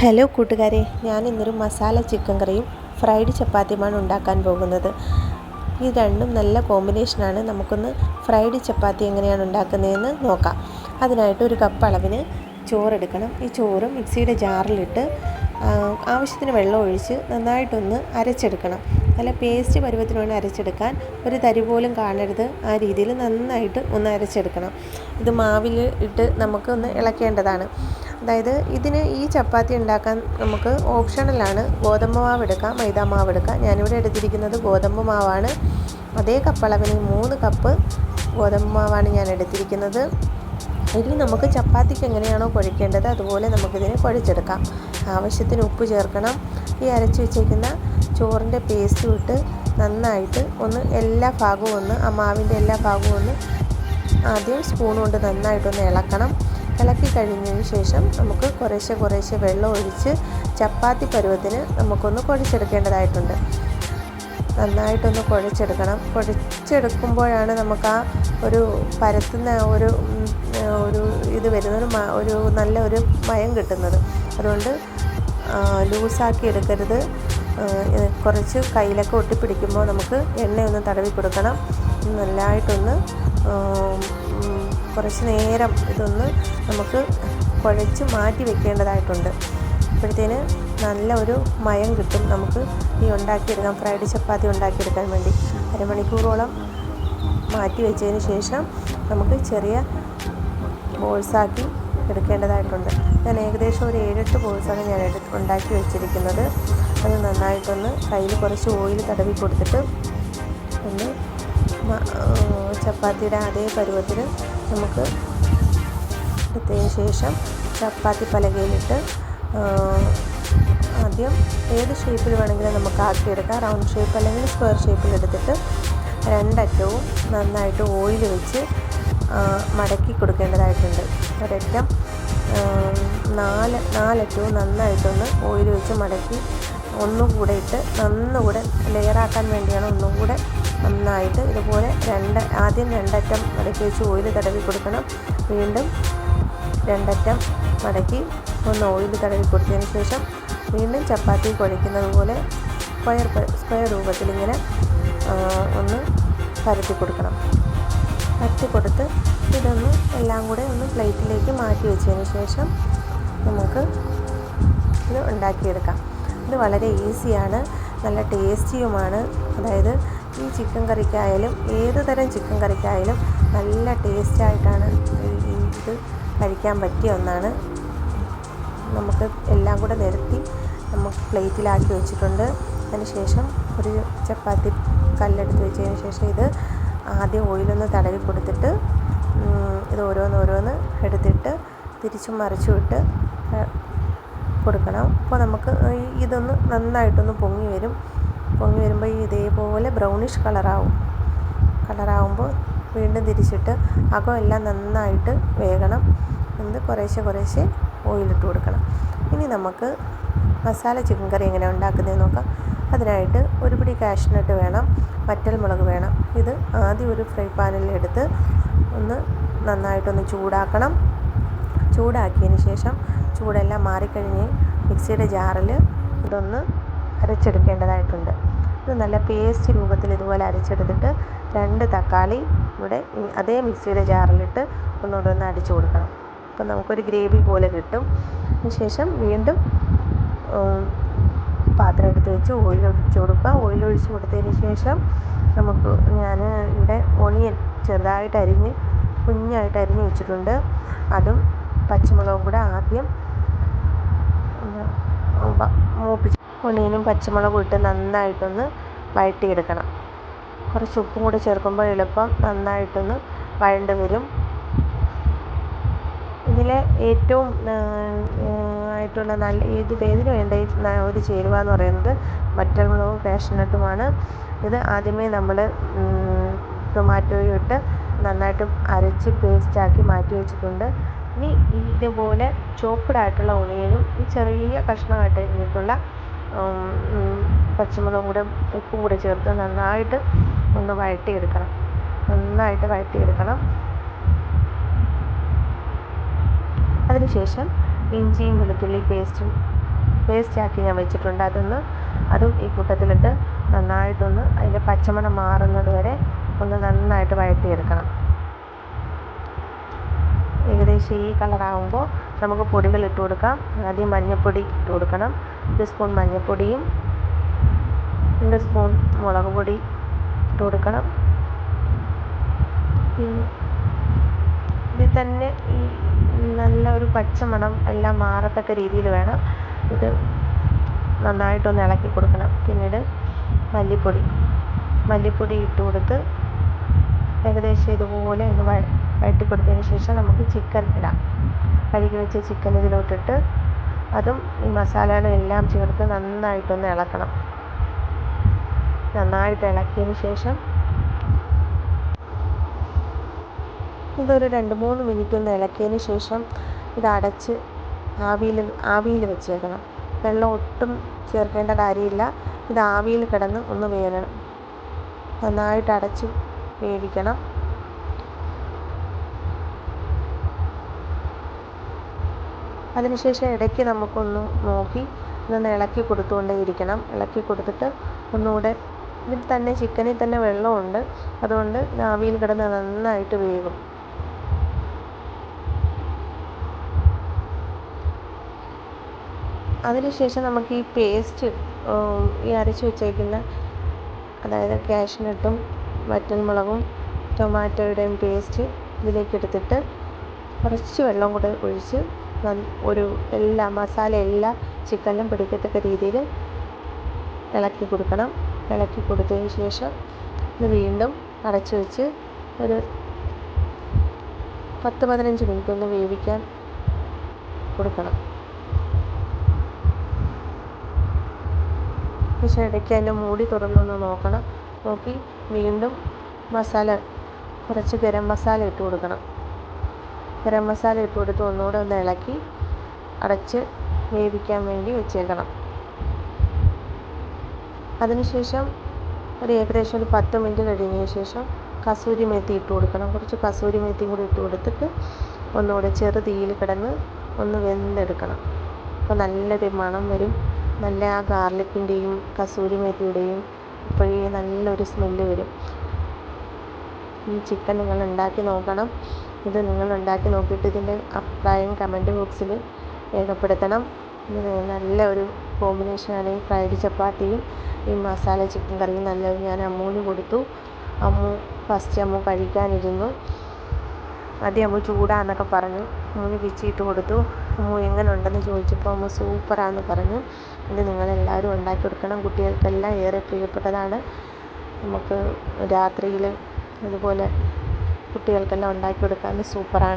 Hello കൂട്ടുകാരെ ഞാൻ ഇന്നൊരു മസാല ചിക്കൻ കറിയും ഫ്രൈഡ് ചപ്പാത്തിയുമാണ് ഉണ്ടാക്കാൻ പോകുന്നത്. ഈ രണ്ടും നല്ല കോമ്പിനേഷനാണ് നമുക്കൊന്ന് ഫ്രൈഡ് ചപ്പാത്തി എങ്ങനെയാണ് ഉണ്ടാക്കുന്നതെന്ന് നോക്കാം. അതിനായിട്ട് ഒരു കപ്പ് അളവിന് ചോറെടുക്കണം. ഈ ചോറ് മിക്സിയുടെ ജാറിലിട്ട് ആവശ്യത്തിന് വെള്ളം ഒഴിച്ച് നന്നായിട്ടൊന്ന് അരച്ചെടുക്കണം. നല്ല പേസ്റ്റ് പരുവത്തിന് വേണ്ടി അരച്ചെടുക്കാൻ. ഒരു തരി പോലും കാണരുത്. ആ രീതിയിൽ നന്നായിട്ട് ഒന്ന് അരച്ചെടുക്കണം. ഇത് മാവിൽ ഇട്ട് നമുക്ക് ഒന്ന് ഇളക്കേണ്ടതാണ്. അതായത് ഇതിന് ഈ ചപ്പാത്തി ഉണ്ടാക്കാൻ നമുക്ക് ഓപ്ഷണലാണ്. ഗോതമ്പ് മാവ് എടുക്കാം മൈദ മാവ് എടുക്കാം. ഞാനിവിടെ എടുത്തിരിക്കുന്നത് ഗോതമ്പ് മാവാണ് അതേ കപ്പളവിന് മൂന്ന് കപ്പ് ഗോതമ്പ് മാവാണ് ഞാൻ എടുത്തിരിക്കുന്നത്. ഇനി നമുക്ക് ചപ്പാത്തിക്ക് എങ്ങനെയാണോ കുഴക്കേണ്ടത് അതുപോലെ നമുക്കിതിനെ കുഴച്ചെടുക്കാം. ആവശ്യത്തിന് ഉപ്പ് ചേർക്കണം. ഈ അരച്ച് വെച്ചേക്കുന്ന ചോറിന്റെ പേസ്റ്റ് ഇട്ട് നന്നായിട്ട് ഒന്ന് എല്ലാ ഭാഗവും ഒന്ന് ആ മാവിന്റെ എല്ലാ ഭാഗവും ഒന്ന് ആദ്യം സ്പൂൺ കൊണ്ട് നന്നായിട്ടൊന്ന് ഇളക്കണം. ഇളക്കി കഴിഞ്ഞതിന് ശേഷം നമുക്ക് കുറേശ്ശെ കുറേശ്ശെ വെള്ളം ഒഴിച്ച് ചപ്പാത്തി പരുവത്തിന് നമുക്കൊന്ന് കുഴച്ചെടുക്കേണ്ടതായിട്ടുണ്ട്. നന്നായിട്ടൊന്ന് കുഴച്ചെടുക്കണം. കുഴച്ചെടുക്കുമ്പോഴാണ് നമുക്ക് ആ ഒരു പരത്തുന്ന ഒരു ഒരു ഇത് വരുന്ന ഒരു നല്ല ഒരു മയം കിട്ടുന്നത്. അതുകൊണ്ട് ലൂസാക്കി എടുക്കരുത്. കുറച്ച് കയ്യിലൊക്കെ ഒട്ടിപ്പിടിക്കുമ്പോൾ നമുക്ക് എണ്ണയൊന്ന് തടവി കൊടുക്കണം. നല്ലതായിട്ടൊന്ന് കുറച്ച് നേരം ഇതൊന്ന് നമുക്ക് കുഴച്ച് മാറ്റി വെക്കേണ്ടതായിട്ടുണ്ട്. അപ്പോഴത്തേന് നല്ല ഒരു മയം കിട്ടും നമുക്ക് ഈ ഉണ്ടാക്കിയെടുക്കാം ഫ്രൈഡ് ചപ്പാത്തി ഉണ്ടാക്കിയെടുക്കാൻ വേണ്ടി. അരമണിക്കൂറോളം മാറ്റി വെച്ചതിന് ശേഷം നമുക്ക് ചെറിയ ബോൾസാക്കി എടുക്കേണ്ടതായിട്ടുണ്ട്. ഞാൻ ഏകദേശം ഒരു ഏഴെട്ട് ബോൾസാണ് ഞാൻ എടുത്ത് ഉണ്ടാക്കി വെച്ചിരിക്കുന്നത്. അത് നന്നായിട്ടൊന്ന് കയ്യിൽ കുറച്ച് ഓയിൽ തടവി കൊടുത്തിട്ട് ഒന്ന് ചപ്പാത്തിയുടെ അതേ പരുവത്തിന് നമുക്ക് എടുത്തതിന് ശേഷം ചപ്പാത്തി പലകയിലിട്ട് ആദ്യം ഏത് ഷേപ്പിൽ വേണമെങ്കിലും നമുക്ക് ആക്കിയെടുക്കാം. റൗണ്ട് ഷേപ്പ് അല്ലെങ്കിൽ സ്ക്വയർ ഷേപ്പിൽ എടുത്തിട്ട് രണ്ടറ്റവും നന്നായിട്ട് ഓയിൽ വെച്ച് മടക്കി കൊടുക്കേണ്ടതായിട്ടുണ്ട്. ഒരറ്റം നാല് നാലറ്റവും നന്നായിട്ടൊന്ന് ഓയിൽ വെച്ച് മടക്കി ഒന്നുകൂടെ ഇട്ട് നന്നുകൂടെ ലെയറാക്കാൻ വേണ്ടിയാണ് ഒന്നുകൂടെ നന്നായിട്ട് ഇതുപോലെ രണ്ട് ആദ്യം രണ്ടറ്റം മടക്കി വെച്ച് ഓയിൽ തടവി കൊടുക്കണം. വീണ്ടും രണ്ടറ്റം മടക്കി ഒന്ന് ഓയിൽ തടവി കൊടുത്തതിന് ശേഷം വീണ്ടും ചപ്പാത്തി കുഴയ്ക്കുന്നത് പോലെ സ്ക്വയർ സ്ക്വയർ രൂപത്തിൽ ഇങ്ങനെ ഒന്ന് പരത്തി കൊടുക്കണം. പരത്തി കൊടുത്ത് ഇതൊന്ന് എല്ലാം കൂടെ ഒന്ന് പ്ലേറ്റിലേക്ക് മാറ്റി വെച്ചതിന് ശേഷം നമുക്ക് ഇത് ഉണ്ടാക്കിയെടുക്കാം. ഇത് വളരെ ഈസിയാണ് നല്ല ടേസ്റ്റിയുമാണ്. അതായത് ഈ ചിക്കൻ കറിക്കായാലും ഏത് തരം ചിക്കൻ കറിക്കായാലും നല്ല ടേസ്റ്റായിട്ടാണ് ഇത് കഴിക്കാൻ പറ്റിയ ഒന്നാണ്. നമുക്ക് എല്ലാം കൂടെ നിരത്തി നമുക്ക് പ്ലേറ്റിലാക്കി വെച്ചിട്ടുണ്ട്. അതിനുശേഷം ഒരു ചപ്പാത്തി കല്ലെടുത്ത് വെച്ചതിന് ശേഷം ഇത് ആദ്യം ഓയിലൊന്ന് തടവി കൊടുത്തിട്ട് ഇത് ഓരോന്ന് ഓരോന്ന് എടുത്തിട്ട് തിരിച്ചും മറിച്ചും ഇട്ട് കൊടുക്കണം. അപ്പോൾ നമുക്ക് ഇതൊന്ന് നന്നായിട്ടൊന്ന് പൊങ്ങി വരും. പൊങ്ങി വരുമ്പോൾ ഇതേപോലെ ബ്രൗണിഷ് കളറാവും കളറാവുമ്പോൾ വീണ്ടും തിരിച്ചിട്ട് അകമെല്ലാം നന്നായിട്ട് വേകണം. എന്നിട്ട് കുറേശ്ശെ കുറേശ്ശെ ഓയിലിട്ട് കൊടുക്കണം. ഇനി നമുക്ക് മസാല ചിക്കൻ കറി എങ്ങനെ ഉണ്ടാക്കുന്നതെന്ന് നോക്കാം. അതിനായിട്ട് ഒരു പിടി കാഷ്നട്ട് വേണം. വറ്റൽ മുളക് വേണം. ഇത് ആദ്യം ഒരു ഫ്രൈ പാനിൽ എടുത്ത് ഒന്ന് നന്നായിട്ടൊന്ന് ചൂടാക്കണം. ചൂടാക്കിയതിന് ശേഷം ചൂടെല്ലാം മാറിക്കഴിഞ്ഞ് മിക്സിയുടെ ജാറിൽ ഇതൊന്ന് അരച്ചെടുക്കേണ്ടതായിട്ടുണ്ട്. ഇത് നല്ല പേസ്റ്റ് രൂപത്തിൽ ഇതുപോലെ അരച്ചെടുത്തിട്ട് രണ്ട് തക്കാളി ഇവിടെ അതേ മിക്സിയുടെ ജാറിലിട്ട് ഒന്നുകൂടെ ഒന്ന് അടിച്ചു കൊടുക്കണം. അപ്പം നമുക്കൊരു ഗ്രേവി പോലെ കിട്ടും. അതിനുശേഷം വീണ്ടും പാത്രം എടുത്ത് വെച്ച് ഓയിൽ ഒഴിച്ച് കൊടുക്കുക. ഓയിൽ ഒഴിച്ച് കൊടുത്തതിന് ശേഷം നമുക്ക് ഞാൻ ഇവിടെ ഒണിയൻ ചെറുതായിട്ട് അരിഞ്ഞ് കുഞ്ഞായിട്ട് അരിഞ്ഞ് വെച്ചിട്ടുണ്ട്. അതും പച്ചമുളകും കൂടെ ആദ്യം മൂപ്പിച്ച് ഒണിയനും പച്ചമുളകും ഇട്ട് നന്നായിട്ടൊന്ന് വഴറ്റിയെടുക്കണം. കുറച്ച് ഉപ്പും കൂടി ചേർക്കുമ്പോൾ എളുപ്പം നന്നായിട്ടൊന്ന് വഴണ്ട് വരും. ഇതിലെ ഏറ്റവും ആയിട്ടുള്ള നല്ല ഏത് ഏതിന് വേണ്ട ഒരു ചേരുവ എന്ന് പറയുന്നത് വറ്റൽമുളകും കാഷ്നട്ടുമാണ് ഇത് ആദ്യമേ നമ്മൾ ടൊമാറ്റോയും ഇട്ട് നന്നായിട്ട് അരച്ച് പേസ്റ്റാക്കി മാറ്റി വെച്ചിട്ടുണ്ട്. ഇനി ഇതുപോലെ ചോപ്പ്ഡായിട്ടുള്ള ഒണിയനും ഈ ചെറിയ കഷ്ണമായിട്ട് ഉം, പച്ചമുളകും കൂടെ ഉപ്പും കൂടെ ചേർത്ത് നന്നായിട്ട് ഒന്ന് വഴറ്റിയെടുക്കണം. നന്നായിട്ട് വഴറ്റിയെടുക്കണം. അതിനുശേഷം ഇഞ്ചിയും വെളുത്തുള്ളി പേസ്റ്റും പേസ്റ്റാക്കി ഞാൻ വെച്ചിട്ടുണ്ട്. അതൊന്ന് അതും ഈ കൂട്ടത്തിലിട്ട് നന്നായിട്ടൊന്ന് അതിന്റെ പച്ചമണം മാറുന്നത് വരെ ഒന്ന് നന്നായിട്ട് വഴറ്റിയെടുക്കണം. ഏകദേശം ഈ കളറാകുമ്പോൾ നമുക്ക് പൊടികൾ ഇട്ട് കൊടുക്കാം. ആദ്യം മഞ്ഞൾപ്പൊടി ഇട്ട് കൊടുക്കണം. ഒരു സ്പൂൺ മഞ്ഞൾപ്പൊടിയും രണ്ട് സ്പൂൺ മുളക് പൊടി ഇട്ട് കൊടുക്കണം. ഇതിൽ തന്നെ ഈ നല്ല ഒരു പച്ചമണം എല്ലാം മാറത്തക്ക രീതിയിൽ വേണം. ഇത് നന്നായിട്ടൊന്ന് ഇളക്കി കൊടുക്കണം. പിന്നീട് മല്ലിപ്പൊടി. മല്ലിപ്പൊടി ഇട്ട് കൊടുത്ത് ഏകദേശം ഇതുപോലെ ഒന്ന് വഴറ്റി കൊടുത്തതിന് ശേഷം നമുക്ക് ചിക്കൻ ഇടാം. കഴുകി വെച്ച ചിക്കൻ ഇതിലോട്ടിട്ട് അതും ഈ മസാലകളും എല്ലാം ചേർത്ത് നന്നായിട്ടൊന്ന് ഇളക്കണം. നന്നായിട്ട് ഇളക്കിയതിന് ശേഷം ഇതൊരു രണ്ട് മൂന്ന് മിനിറ്റ് ഒന്ന് ഇളക്കിയതിന് ശേഷം ഇത് അടച്ച് ആവിയിൽ ആവിയിൽ വെച്ചേക്കണം. വെള്ളം ഒട്ടും ചേർക്കേണ്ട കാര്യമില്ല. ഇത് ആവിയിൽ കിടന്ന് ഒന്ന് വേവണം. നന്നായിട്ട് അടച്ച് വേവിക്കണം. അതിനുശേഷം ഇടയ്ക്ക് നമുക്കൊന്ന് നോക്കി ഇതൊന്ന് ഇളക്കി കൊടുത്തുകൊണ്ടേ ഇരിക്കണം. ഇളക്കി കൊടുത്തിട്ട് ഒന്നുകൂടെ ഇതിൽ തന്നെ ചിക്കനിൽ തന്നെ വെള്ളമുണ്ട്. അതുകൊണ്ട് ആവിയിൽ കിടന്ന് നന്നായിട്ട് വേകും അതിനുശേഷം നമുക്ക് ഈ പേസ്റ്റ് ഈ അരച്ച് വെച്ചേക്കുന്ന അതായത് കാഷ്നട്ടും വറ്റൽമുളകും ടൊമാറ്റോയുടെയും പേസ്റ്റ് ഇതിലേക്ക് എടുത്തിട്ട് കുറച്ച് വെള്ളം കൂടെ ഒഴിച്ച് ഒരു എല്ലാ മസാല എല്ലാ ചിക്കനിലും പിടിക്കത്തക്ക രീതിയിൽ ഇളക്കി കൊടുക്കണം. ഇളക്കി കൊടുത്തതിന് ശേഷം ഇത് വീണ്ടും അടച്ച് വെച്ച് ഒരു പത്ത് പതിനഞ്ച് മിനിറ്റ് ഒന്ന് വേവിക്കാൻ കൊടുക്കണം. പക്ഷേ ഇടയ്ക്ക് അതിന്റെ മൂടി തുറന്നൊന്ന് നോക്കണം. നോക്കി വീണ്ടും മസാല കുറച്ച് ഗരം മസാല ഇട്ട് കൊടുക്കണം. ഗരം മസാല ഇട്ട് കൊടുത്ത് ഒന്നുകൂടെ ഒന്ന് ഇളക്കി അടച്ച് വേവിക്കാൻ വേണ്ടി വെച്ചേക്കണം. അതിനുശേഷം ഒരു ഏകദേശം ഒരു പത്ത് മിനിറ്റ് കഴിഞ്ഞതിന് ശേഷം കസൂരി മേത്തി ഇട്ട് കൊടുക്കണം. കുറച്ച് കസൂരി മേത്തിയും കൂടി ഇട്ട് കൊടുത്തിട്ട് ഒന്നുകൂടെ ചെറു തീയിൽ കിടന്ന് ഒന്ന് വെന്തെടുക്കണം. അപ്പോൾ നല്ലൊരു മണം വരും. നല്ല ആ ഗാർലിക്കിന്റെയും കസൂരി മേത്തിയുടെയും അപ്പോഴേ നല്ലൊരു സ്മെല്ല് വരും. ഈ ചിക്കൻ നിങ്ങൾ ഉണ്ടാക്കി നോക്കണം. ഇത് നിങ്ങൾ ഉണ്ടാക്കി നോക്കിയിട്ട് ഇതിന്റെ അഭിപ്രായം കമന്റ് ബോക്സിൽ രേഖപ്പെടുത്തണം. നല്ല ഒരു കോമ്പിനേഷനാണ് ഈ ഫ്രൈഡ് ചപ്പാത്തിയും ഈ മസാല ചിക്കൻ കറിയും നല്ലത് ഞാൻ അമ്മുവിന് കൊടുത്തു. അമ്മു ഫസ്റ്റ് അമ്മു കഴിക്കാനിരുന്നു. ആദ്യം അമ്മു ചൂടാന്നൊക്കെ പറഞ്ഞു. അമ്മുവിന് പിച്ചിയിട്ട് കൊടുത്തു. അമ്മു എങ്ങനെ ഉണ്ടെന്ന് ചോദിച്ചപ്പോൾ അമ്മു സൂപ്പറാന്ന് പറഞ്ഞു. ഇത് നിങ്ങളെല്ലാവരും ഉണ്ടാക്കി കൊടുക്കണം. കുട്ടികൾക്കെല്ലാം ഏറെ പ്രിയപ്പെട്ടതാണ്. നമുക്ക് രാത്രിയിൽ അതുപോലെ കുട്ടികൾക്കെല്ലാം ഉണ്ടാക്കി കൊടുക്കാൻ സൂപ്പറാണ്.